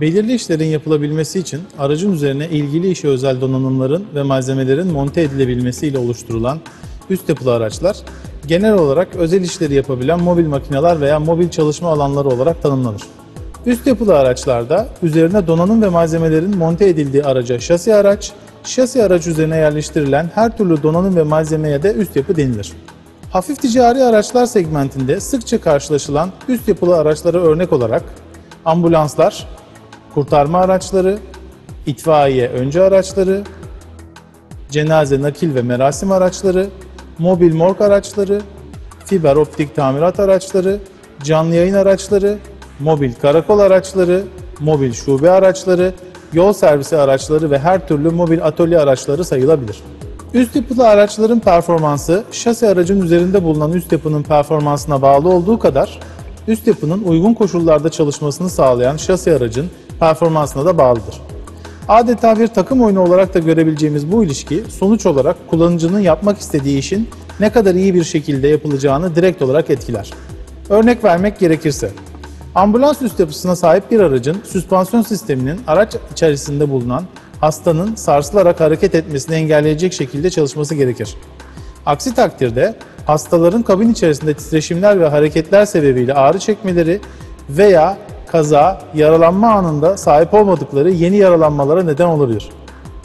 Belirli işlerin yapılabilmesi için aracın üzerine ilgili işe özel donanımların ve malzemelerin monte edilebilmesiyle oluşturulan üst yapılı araçlar, genel olarak özel işleri yapabilen mobil makineler veya mobil çalışma alanları olarak tanımlanır. Üst yapılı araçlarda üzerine donanım ve malzemelerin monte edildiği araca şasi araç, şasi araç üzerine yerleştirilen her türlü donanım ve malzemeye de üst yapı denilir. Hafif ticari araçlar segmentinde sıkça karşılaşılan üst yapılı araçlara örnek olarak ambulanslar, kurtarma araçları, itfaiye önce araçları, cenaze, nakil ve merasim araçları, mobil morg araçları, fiber optik tamirat araçları, canlı yayın araçları, mobil karakol araçları, mobil şube araçları, yol servisi araçları ve her türlü mobil atölye araçları sayılabilir. Üst yapılı araçların performansı, şasi aracın üzerinde bulunan üst yapının performansına bağlı olduğu kadar, üst yapının uygun koşullarda çalışmasını sağlayan şasi aracın performansına da bağlıdır. Adeta bir takım oyunu olarak da görebileceğimiz bu ilişki sonuç olarak kullanıcının yapmak istediği işin ne kadar iyi bir şekilde yapılacağını direkt olarak etkiler. Örnek vermek gerekirse, ambulans üst yapısına sahip bir aracın süspansiyon sisteminin araç içerisinde bulunan hastanın sarsılarak hareket etmesini engelleyecek şekilde çalışması gerekir. Aksi takdirde hastaların kabin içerisinde titreşimler ve hareketler sebebiyle ağrı çekmeleri veya kaza, yaralanma anında sahip olmadıkları yeni yaralanmalara neden olabilir.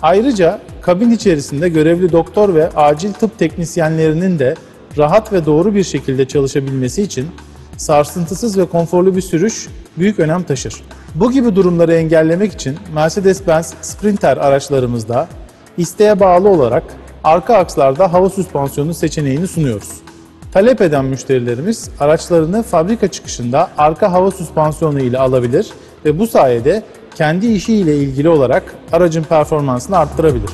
Ayrıca kabin içerisinde görevli doktor ve acil tıp teknisyenlerinin de rahat ve doğru bir şekilde çalışabilmesi için sarsıntısız ve konforlu bir sürüş büyük önem taşır. Bu gibi durumları engellemek için Mercedes-Benz Sprinter araçlarımızda isteğe bağlı olarak arka akslarda hava süspansiyonu seçeneğini sunuyoruz. Talep eden müşterilerimiz araçlarını fabrika çıkışında arka hava süspansiyonu ile alabilir ve bu sayede kendi işi ile ilgili olarak aracın performansını arttırabilir.